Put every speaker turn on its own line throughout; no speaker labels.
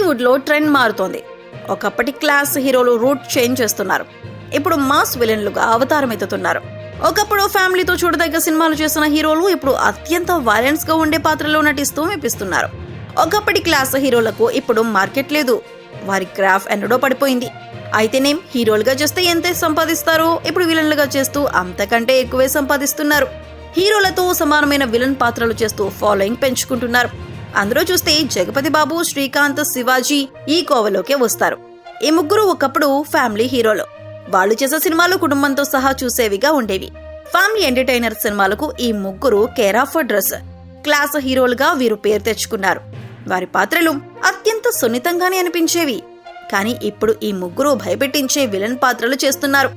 టాలీవుడ్లో ట్రెండ్ మారుతోంది. ఒకప్పటి క్లాస్ హీరోలు రూట్ చేంజ్ చేస్తున్నారు. ఇప్పుడు మాస్ విలన్లుగా అవతారం ఎత్తుతున్నారు ఒకప్పుడు ఫ్యామిలీతో చూడదగ్గ సినిమాలు చేసిన హీరోలు ఇప్పుడు అత్యంత వైలెన్స్గా ఉండే పాత్రలో నటిస్తూ మెప్పిస్తున్నారు. ఒకప్పటి క్లాస్ హీరోలకు ఇప్పుడు మార్కెట్ లేదు. వారి గ్రాఫ్ ఎన్నడో పడిపోయింది. అయితేనేం హీరోలుగా చేస్తే ఎంతే సంపాదిస్తారో ఇప్పుడు విలన్లుగా చేస్తూ అంతకంటే ఎక్కువే సంపాదిస్తున్నారు. హీరోలతో సమానమైన విలన్ పాత్రలు చేస్తూ ఫాలోయింగ్ పెంచుకుంటున్నారు. అందులో చూస్తే జగపతి బాబు శ్రీకాంత్ శివాజీ ఈ కోవలోకే వస్తారు. ఈ ముగ్గురు ఒకప్పుడు ఫ్యామిలీ హీరోలు. వాళ్ళు చేసే సినిమాలు కుటుంబంతో సహా చూసేవిగా ఉండేవి. ఫ్యామిలీ ఎంటర్టైనర్ సినిమాలకు ఈ ముగ్గురు కేర్ ఆఫ్ డ్రెస్. క్లాస్ హీరోలుగా వీరు పేరు తెచ్చుకున్నారు. వారి పాత్రలు అత్యంత సున్నితంగానే అనిపించేవి. కానీ ఇప్పుడు ఈ ముగ్గురు భయపెట్టించే విలన్ పాత్రలు చేస్తున్నారు.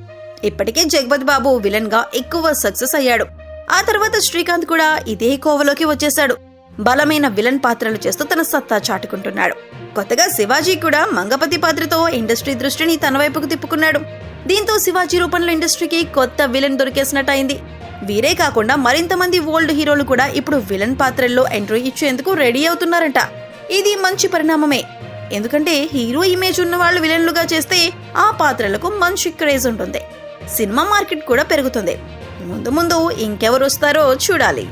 ఇప్పటికే జగపతి బాబు విలన్గా ఎక్కువ సక్సెస్ అయ్యాడు. ఆ తర్వాత శ్రీకాంత్ కూడా ఇదే కోవలోకి వచ్చేశాడు. బలమైన విలన్ పాత్రలు చేస్తూ తన సత్తా చాటుకుంటున్నాడు. కొత్తగా శివాజీ కూడా మంగపతి పాత్రతో ఇండస్ట్రీ దృష్టిని తన వైపుకు తిప్పుకున్నాడు. దీంతో శివాజీ రూపంలో ఇండస్ట్రీకి కొత్త విలన్ దొరికేసినట్టయింది. వీరే కాకుండా మరింత మంది ఓల్డ్ హీరోలు కూడా ఇప్పుడు విలన్ పాత్రల్లో ఎంట్రీ ఇచ్చేందుకు రెడీ అవుతున్నారంట. ఇది మంచి పరిణామమే. ఎందుకంటే హీరో ఇమేజ్ ఉన్న వాళ్ళు విలన్లుగా చేస్తే ఆ పాత్రలకు మంచి క్రేజ్ ఉంటుంది. సినిమా మార్కెట్ కూడా పెరుగుతుంది. ముందు ముందు ఇంకెవరు వస్తారో చూడాలి.